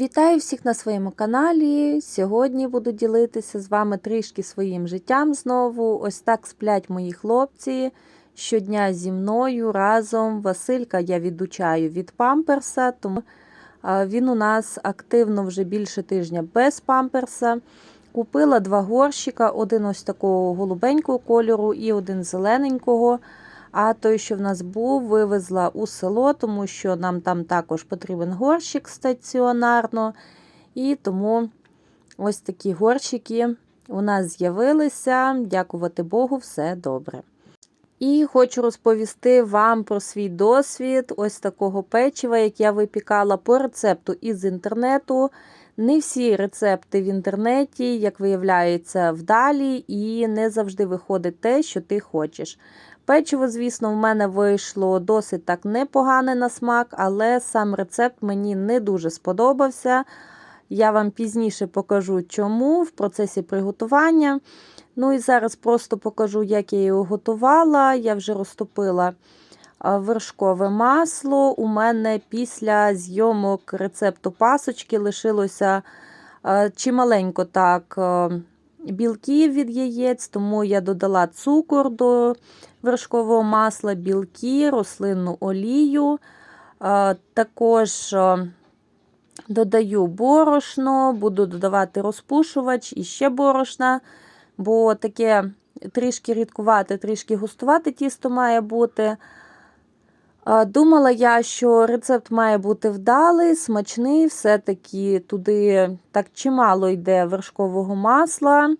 Вітаю всіх на своєму каналі. Сьогодні буду ділитися з вами трішки своїм життям знову. Ось так сплять мої хлопці. Щодня зі мною разом. Василька я відучаю від памперса, тому він у нас активно вже більше тижня без памперса. Купила два горщика, один ось такого голубенького кольору і один зелененького. А той, що в нас був, вивезла у село, тому що нам там також потрібен горщик стаціонарно. І тому ось такі горщики у нас з'явилися. Дякувати Богу, все добре. І хочу розповісти вам про свій досвід ось такого печива, як я випікала по рецепту із інтернету. Не всі рецепти в інтернеті, як виявляється, вдалі, і не завжди виходить те, що ти хочеш. Печиво, звісно, в мене вийшло досить так непогане на смак, але сам рецепт мені не дуже сподобався. Я вам пізніше покажу, чому в процесі приготування. Ну і зараз просто покажу, як я його готувала. Я вже розтопила вершкове масло. У мене після зйомок рецепту пасочки лишилося чималенько так білків від яєць, тому я додала цукор до вершкового масла, білки, рослинну олію. Також додаю борошно, буду додавати розпушувач і ще борошна, бо таке трішки рідкувати, трішки густувати тісто має бути. Думала я, що рецепт має бути вдалий, смачний, все-таки туди так чимало йде вершкового масла.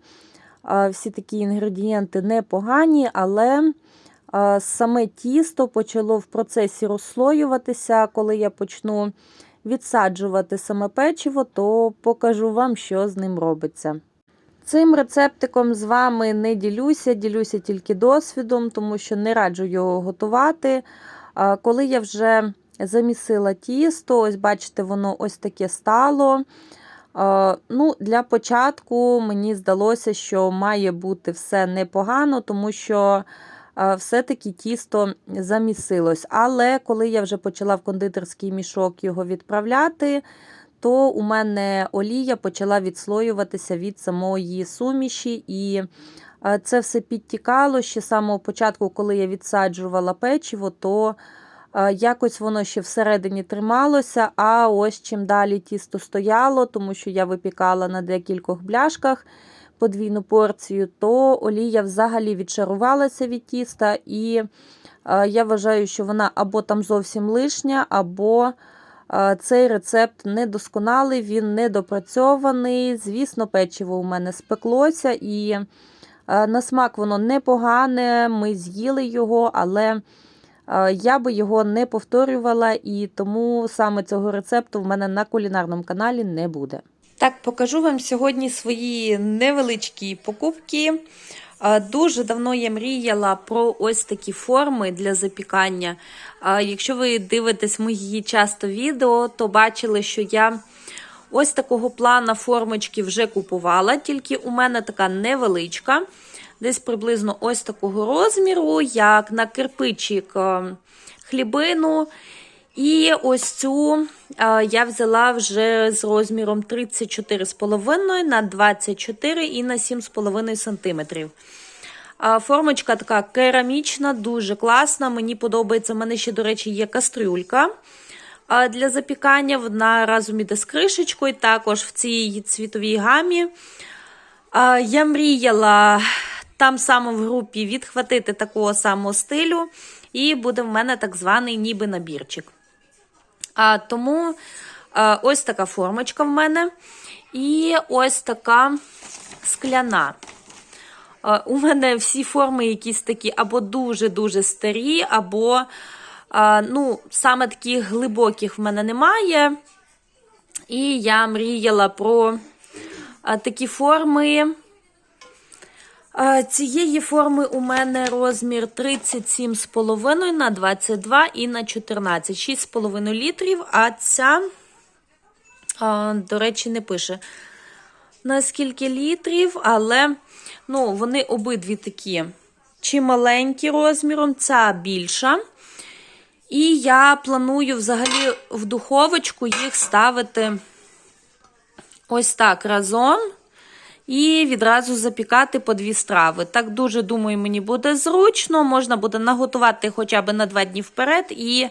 Всі такі інгредієнти непогані, але саме тісто почало в процесі розслоюватися. Коли я почну відсаджувати саме печиво, то покажу вам, що з ним робиться. Цим рецептиком з вами не ділюся, ділюся тільки досвідом, тому що не раджу його готувати. Коли я вже замісила тісто, ось бачите, воно ось таке стало. Ну, Для початку мені здалося, що має бути все непогано, тому що все-таки тісто замісилось. Але коли я вже почала в кондитерський мішок його відправляти, то у мене олія почала відслоюватися від самої суміші. і це все підтікало ще з самого початку, коли я відсаджувала печиво, то якось воно ще всередині трималося. А ось чим далі тісто стояло, тому що я випікала на декількох бляшках подвійну порцію, то олія взагалі відшарувалася від тіста, і я вважаю, що вона або там зовсім лишня, або цей рецепт недосконалий, він недопрацьований. Звісно, печиво у мене спеклося. і на смак воно непогане, ми з'їли його, але я би його не повторювала, і тому саме цього рецепту в мене на кулінарному каналі не буде. Так, покажу вам сьогодні свої невеличкі покупки. Дуже давно я мріяла про ось такі форми для запікання. Якщо ви дивитесь мої часто відео, то бачили, що я ось такого плана формочки вже купувала, тільки у мене така невеличка, десь приблизно ось такого розміру, як на кирпичик хлібину. І ось цю я взяла вже з розміром 34,5 на 24 і на 7,5 см. Формочка така керамічна, дуже класна. Мені подобається. У мене ще, до речі, є кастрюлька для запікання. Вона разом іде з кришечкою, також в цій цвітовій гамі. Я мріяла там саме в групі відхватити такого самого стилю, і буде в мене так званий ніби набірчик. Тому ось така формочка в мене. І ось така скляна. У мене всі форми якісь такі або дуже-дуже старі, або ну, саме таких глибоких в мене немає. І я мріяла про такі форми. Цієї форми у мене розмір 37,5 на 22 і на 14, 6,5 літрів, а ця, до речі, не пише на скільки літрів, але ну, вони обидві такі чималенькі розміром, ця більша. І я планую взагалі в духовочку їх ставити ось так разом. І відразу запікати по дві страви. Так дуже думаю, мені буде зручно. Можна буде наготувати хоча б на два дні вперед і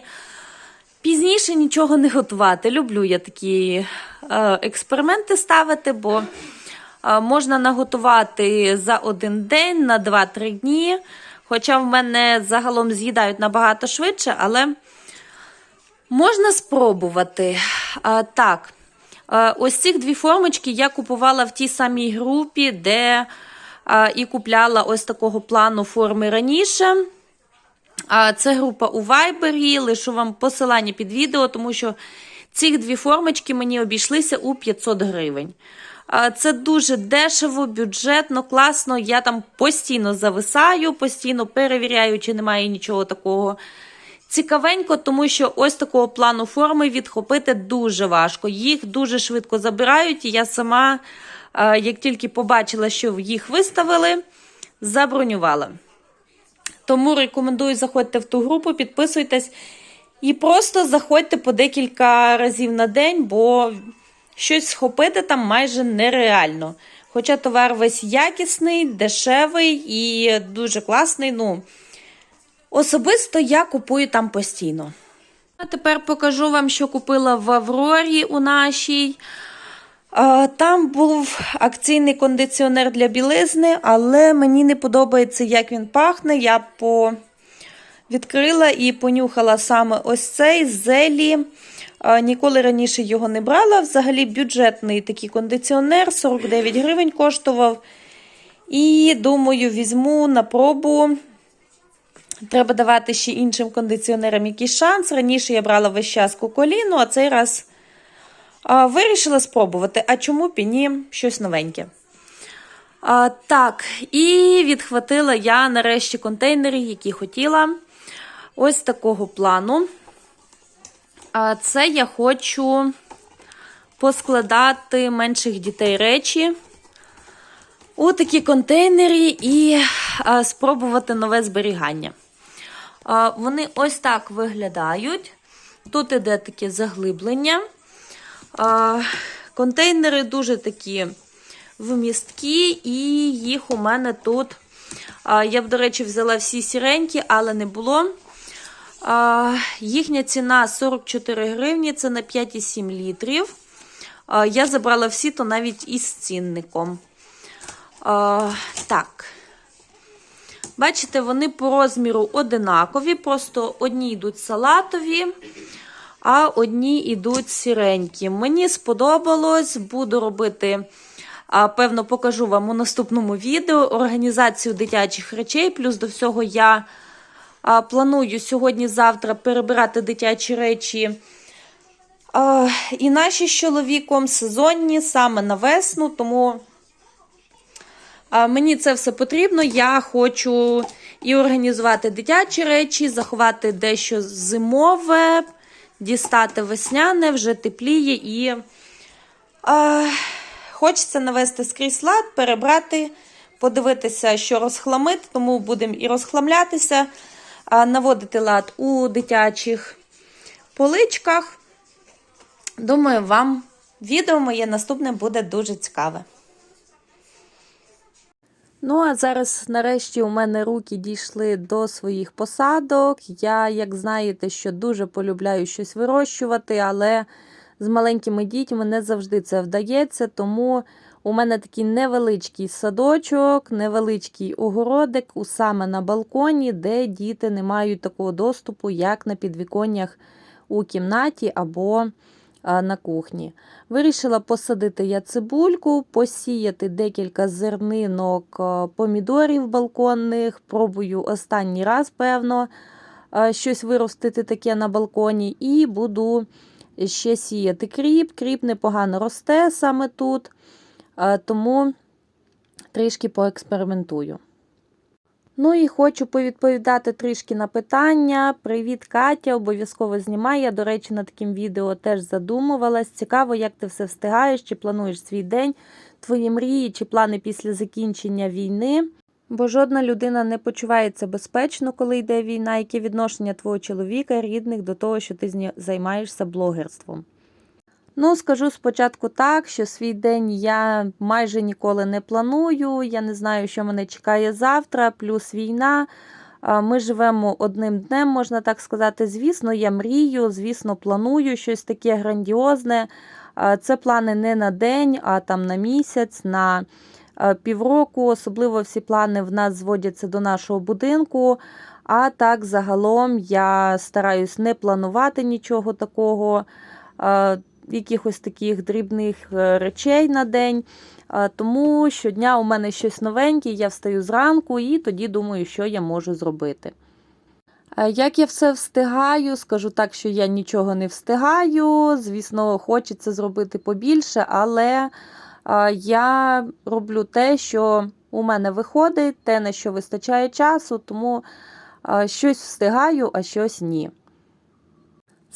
пізніше нічого не готувати. Люблю я такі е, експерименти ставити, бо е, можна наготувати за один день на 2-3 дні. Хоча в мене загалом з'їдають набагато швидше, але можна спробувати. Е, так. Ось цих дві формочки я купувала в тій самій групі, де і купляла ось такого плану форми раніше. А, Це група у Viber, лишу вам посилання під відео, тому що ці дві формочки мені обійшлися у 500 гривень. Це дуже дешево, бюджетно, класно. Я там постійно зависаю, постійно перевіряю, чи немає нічого такого. Цікавенько, тому що ось такого плану форми відхопити дуже важко. Їх дуже швидко забирають, і я сама, як тільки побачила, що їх виставили, забронювала. Тому рекомендую заходьте в ту групу, підписуйтесь і просто заходьте по декілька разів на день, бо щось схопити там майже нереально. Хоча товар весь якісний, дешевий і дуже класний. Ну, Особисто я купую там постійно. А тепер покажу вам, що купила в Аврорі у нашій. Там був акційний кондиціонер для білизни, але мені не подобається, як він пахне. Я по... відкрила і понюхала саме ось цей зелі. Ніколи раніше його не брала. Взагалі бюджетний такий кондиціонер, 49 гривень коштував. І думаю, візьму на пробу. Треба давати ще іншим кондиціонерам якийсь шанс. Раніше я брала весь час куколіну, а цей раз а, вирішила спробувати. А чому б і ні щось новеньке? А, так, і відхватила я нарешті контейнери, які хотіла. Ось такого плану. Це я хочу поскладати менших дітей речі у такі контейнери і спробувати нове зберігання. Вони ось так виглядають. Тут іде таке заглиблення. Контейнери дуже такі вмісткі, і їх у мене тут. Я б, до речі, взяла всі сіренькі, але не було. Їхня ціна 44 гривні, це на 5,7 літрів. Я забрала всі, то навіть із цінником. Так. Бачите, вони по розміру одинакові, просто одні йдуть салатові, а одні йдуть сіренькі. Мені сподобалось, буду робити, певно, покажу вам у наступному відео організацію дитячих речей. Плюс до всього я планую сьогодні-завтра перебирати дитячі речі. І наші з чоловіком сезонні саме на весну, тому. Мені це все потрібно. Я хочу і організувати дитячі речі, заховати дещо зимове, дістати весняне, вже тепліє і хочеться навести скрізь лад, перебрати, подивитися, що розхламити, тому будемо і розхламлятися, наводити лад у дитячих поличках. Думаю, вам відео моє наступне буде дуже цікаве. Ну, а зараз, нарешті, у мене руки дійшли до своїх посадок. Я, як знаєте, що дуже полюбляю щось вирощувати, але з маленькими дітьми не завжди це вдається. Тому у мене такий невеличкий садочок, невеличкий огородик саме на балконі, де діти не мають такого доступу, як на підвіконнях у кімнаті або на кухні. Вирішила посадити я цибульку, посіяти декілька зернинок помідорів балконних. Пробую останній раз, певно, щось виростити таке на балконі, і буду ще сіяти кріп. Кріп непогано росте саме тут, тому трішки поекспериментую. Ну і хочу повідповідати трішки на питання. Привіт, Катя! Обов'язково знімай. Я, до речі, над таким відео теж задумувалась. Цікаво, як ти все встигаєш, чи плануєш свій день, твої мрії, чи плани після закінчення війни. Бо жодна людина не почувається безпечно, коли йде війна, яке відношення твого чоловіка, рідних до того, що ти займаєшся блогерством. Ну, скажу спочатку так, що свій день я майже ніколи не планую. Я не знаю, що мене чекає завтра, плюс війна. Ми живемо одним днем, можна так сказати. Звісно, я мрію, звісно, планую щось таке грандіозне. Це плани не на день, а там на місяць, на півроку. Особливо всі плани в нас зводяться до нашого будинку. А так, загалом, я стараюсь не планувати нічого такого. Якихось таких дрібних е, речей на день. Тому щодня у мене щось новеньке, я встаю зранку і тоді думаю, що я можу зробити. Як я все встигаю, скажу так, що я нічого не встигаю. Звісно, хочеться зробити побільше, але я роблю те, що у мене виходить, те, на що вистачає часу, тому щось встигаю, а щось ні.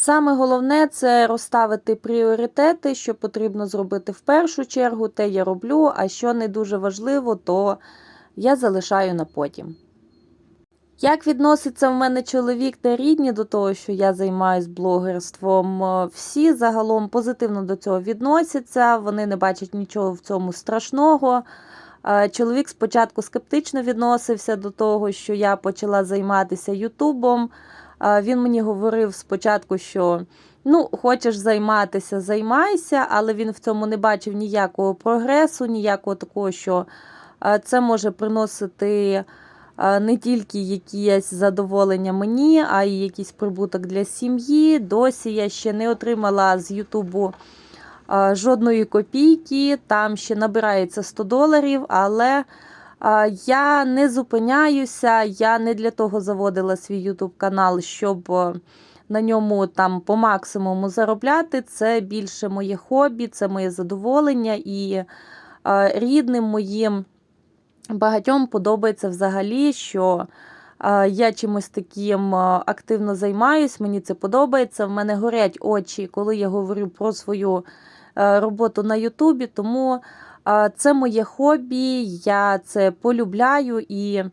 Саме головне це розставити пріоритети, що потрібно зробити в першу чергу, те я роблю, а що не дуже важливо, то я залишаю на потім. Як відноситься в мене чоловік та рідні до того, що я займаюся блогерством, всі загалом позитивно до цього відносяться, вони не бачать нічого в цьому страшного. Чоловік спочатку скептично відносився до того, що я почала займатися Ютубом. Він мені говорив спочатку, що ну, хочеш займатися, займайся, але він в цьому не бачив ніякого прогресу, ніякого такого, що це може приносити не тільки якісь задоволення мені, а й якийсь прибуток для сім'ї. Досі я ще не отримала з Ютубу жодної копійки, там ще набирається 100 доларів, але Я не зупиняюся, я не для того заводила свій YouTube канал, щоб е, на ньому там по максимуму заробляти. Це більше моє хобі, це моє задоволення і е, рідним моїм багатьом подобається взагалі, що е, я чимось таким активно займаюсь, мені це подобається. В мене горять очі, коли я говорю про свою роботу на Ютубі, тому. Це моє хобі, я це полюбляю і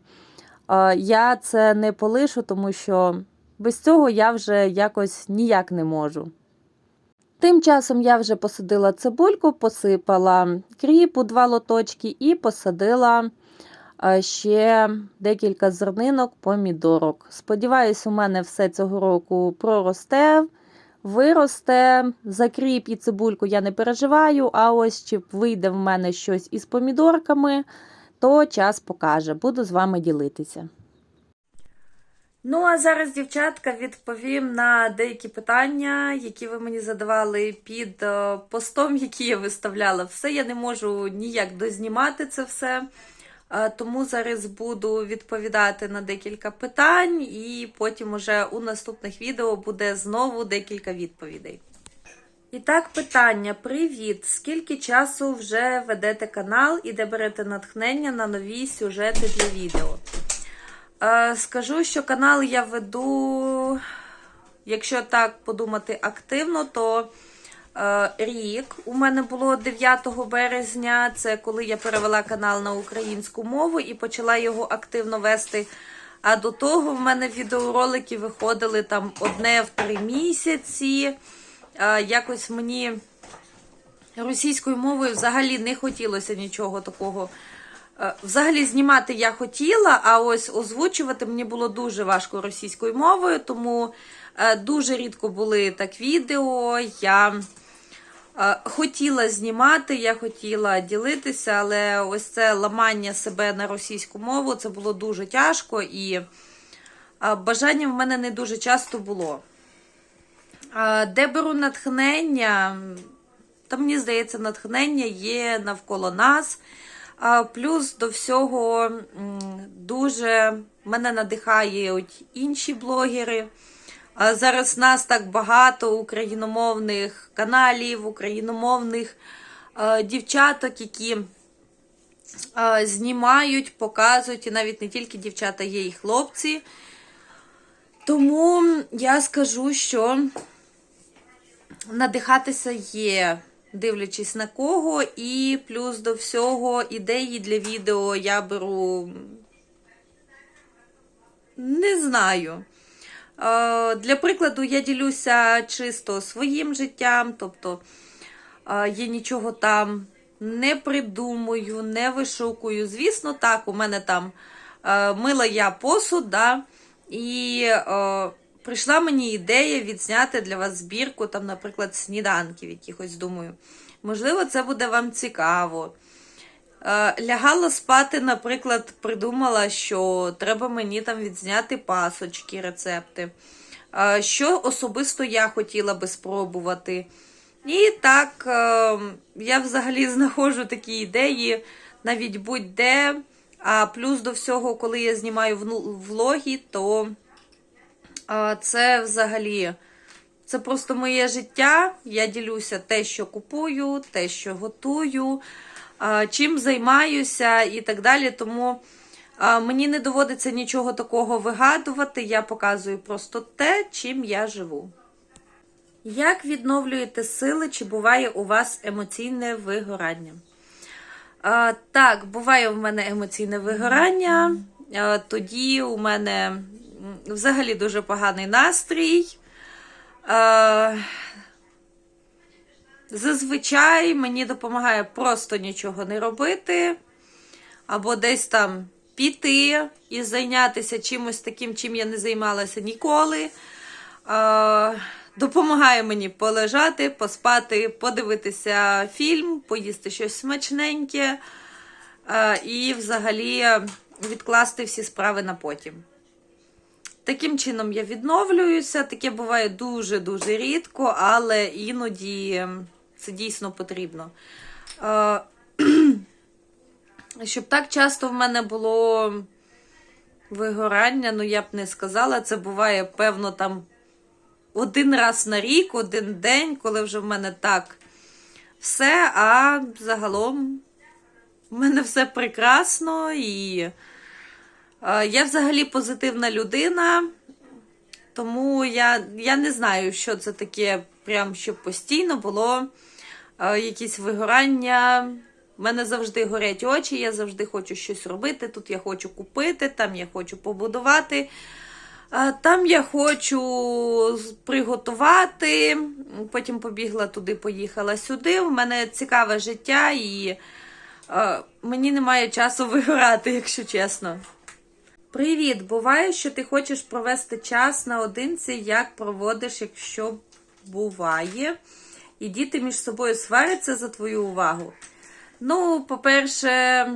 я це не полишу, тому що без цього я вже якось ніяк не можу. Тим часом я вже посадила цибульку, посипала кріп у два лоточки і посадила ще декілька зернинок помідорок. Сподіваюсь, у мене все цього року проросте виросте. За кріп і цибульку я не переживаю, а ось чи вийде в мене щось із помідорками, то час покаже. Буду з вами ділитися. Ну, а зараз, дівчатка, відповім на деякі питання, які ви мені задавали під е, постом, який я виставляла. Все, я не можу ніяк дознімати це все. Е, Тому зараз буду відповідати на декілька питань, і потім уже у наступних відео буде знову декілька відповідей. І так, питання: привіт! Скільки часу вже ведете канал і де берете натхнення на нові сюжети для відео? Е, Скажу, що канал я веду, якщо так подумати активно, то рік. У мене було 9 березня, це коли я перевела канал на українську мову і почала його активно вести. А до того в мене відеоролики виходили там одне в три місяці. Е, Якось мені російською мовою взагалі не хотілося нічого такого. Е, Взагалі знімати я хотіла, а ось озвучувати мені було дуже важко російською мовою, тому е, дуже рідко були так відео. Я е, хотіла знімати, я хотіла ділитися, але ось це ламання себе на російську мову це було дуже тяжко і бажання в мене не дуже часто було. Де беру натхнення? Та мені здається, натхнення є навколо нас. Плюс до всього дуже мене надихають інші блогери. Зараз нас так багато україномовних каналів, україномовних е, дівчаток, які е, знімають, показують, і навіть не тільки дівчата, є і хлопці. Тому я скажу, що надихатися є, дивлячись на кого, і плюс до всього ідеї для відео я беру. Не знаю. Е, Для прикладу, я ділюся чисто своїм життям, тобто я нічого там не придумую, не вишукую. Звісно, так, у мене там е, мила я посуд, да, і е, прийшла мені ідея відзняти для вас збірку, там, наприклад, сніданків якихось, думаю. Можливо, це буде вам цікаво. Е, Лягала спати, наприклад, придумала, що треба мені там відзняти пасочки, рецепти. Е, Що особисто я хотіла би спробувати. І так, е, я взагалі знаходжу такі ідеї навіть будь-де. А плюс до всього, коли я знімаю влоги, то це взагалі це просто моє життя. Я ділюся те, що купую, те, що готую, чим займаюся і так далі. Тому мені не доводиться нічого такого вигадувати. Я показую просто те, чим я живу. Як відновлюєте сили, чи буває у вас емоційне вигорання? Так, буває в мене емоційне вигорання. Тоді у мене взагалі дуже поганий настрій. Зазвичай мені допомагає просто нічого не робити, або десь там піти і зайнятися чимось таким, чим я не займалася ніколи. Допомагає мені полежати, поспати, подивитися фільм, поїсти щось смачненьке і взагалі відкласти всі справи на потім. Таким чином я відновлююся. Таке буває дуже-дуже рідко, але іноді це дійсно потрібно. Щоб так часто в мене було вигорання, ну я б не сказала, це буває, певно, там один раз на рік, один день, коли вже в мене так все, а загалом в мене все прекрасно і. Е, Я взагалі позитивна людина, тому я, я не знаю, що це таке, прям щоб постійно було е, якісь вигорання. У мене завжди горять очі, я завжди хочу щось робити. Тут я хочу купити, там я хочу побудувати, е, там я хочу приготувати. Потім побігла туди, поїхала сюди. У мене цікаве життя і мені немає часу вигорати, якщо чесно. Привіт! Буває, що ти хочеш провести час наодинці, як проводиш, якщо буває, і діти між собою сваряться за твою увагу. Ну, по-перше,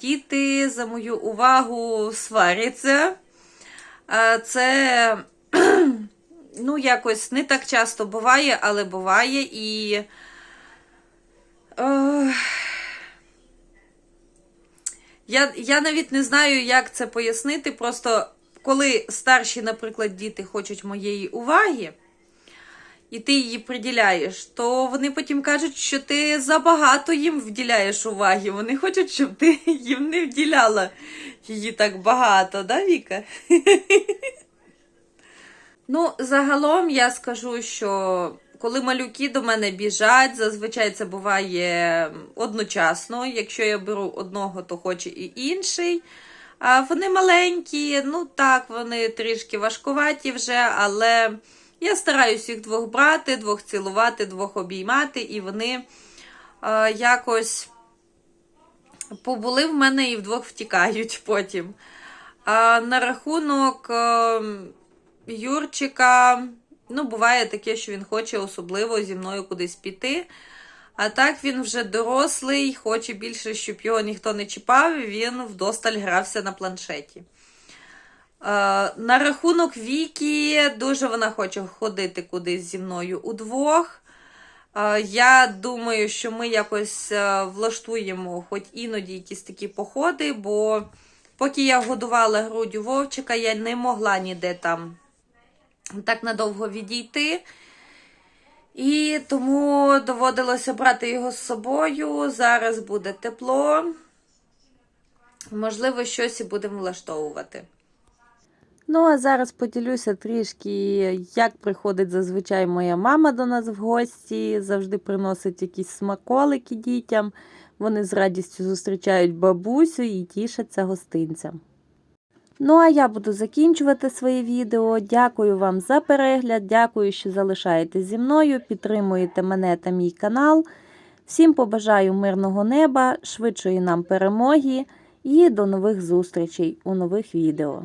діти за мою увагу сваряться. Це ну, якось не так часто буває, але буває. І е, я, я навіть не знаю, як це пояснити. Просто коли старші, наприклад, діти хочуть моєї уваги, і ти її приділяєш, то вони потім кажуть, що ти забагато їм вділяєш уваги. Вони хочуть, щоб ти їм не вділяла її так багато, да, Віка? Ну, загалом я скажу, що коли малюки до мене біжать, зазвичай це буває одночасно. Якщо я беру одного, то хоче і інший. А вони маленькі, ну так, вони трішки важкуваті вже, але я стараюсь їх двох брати, двох цілувати, двох обіймати, і вони е, якось побули в мене і вдвох втікають потім. А на рахунок е, Юрчика, ну, буває таке, що він хоче особливо зі мною кудись піти. А так він вже дорослий, хоче більше, щоб його ніхто не чіпав, і він вдосталь грався на планшеті. Е, на рахунок Вікі, дуже вона хоче ходити кудись зі мною удвох. Е, я думаю, що ми якось е, влаштуємо хоч іноді якісь такі походи, бо поки я годувала грудю Вовчика, я не могла ніде там так надовго відійти. І тому доводилося брати його з собою. Зараз буде тепло. Можливо, щось і будемо влаштовувати. Ну, а зараз поділюся трішки, як приходить зазвичай моя мама до нас в гості. Завжди приносить якісь смаколики дітям. Вони з радістю зустрічають бабусю і тішаться гостинцям. Ну, а я буду закінчувати своє відео. Дякую вам за перегляд, дякую, що залишаєтесь зі мною, підтримуєте мене та мій канал. Всім побажаю мирного неба, швидшої нам перемоги і до нових зустрічей у нових відео.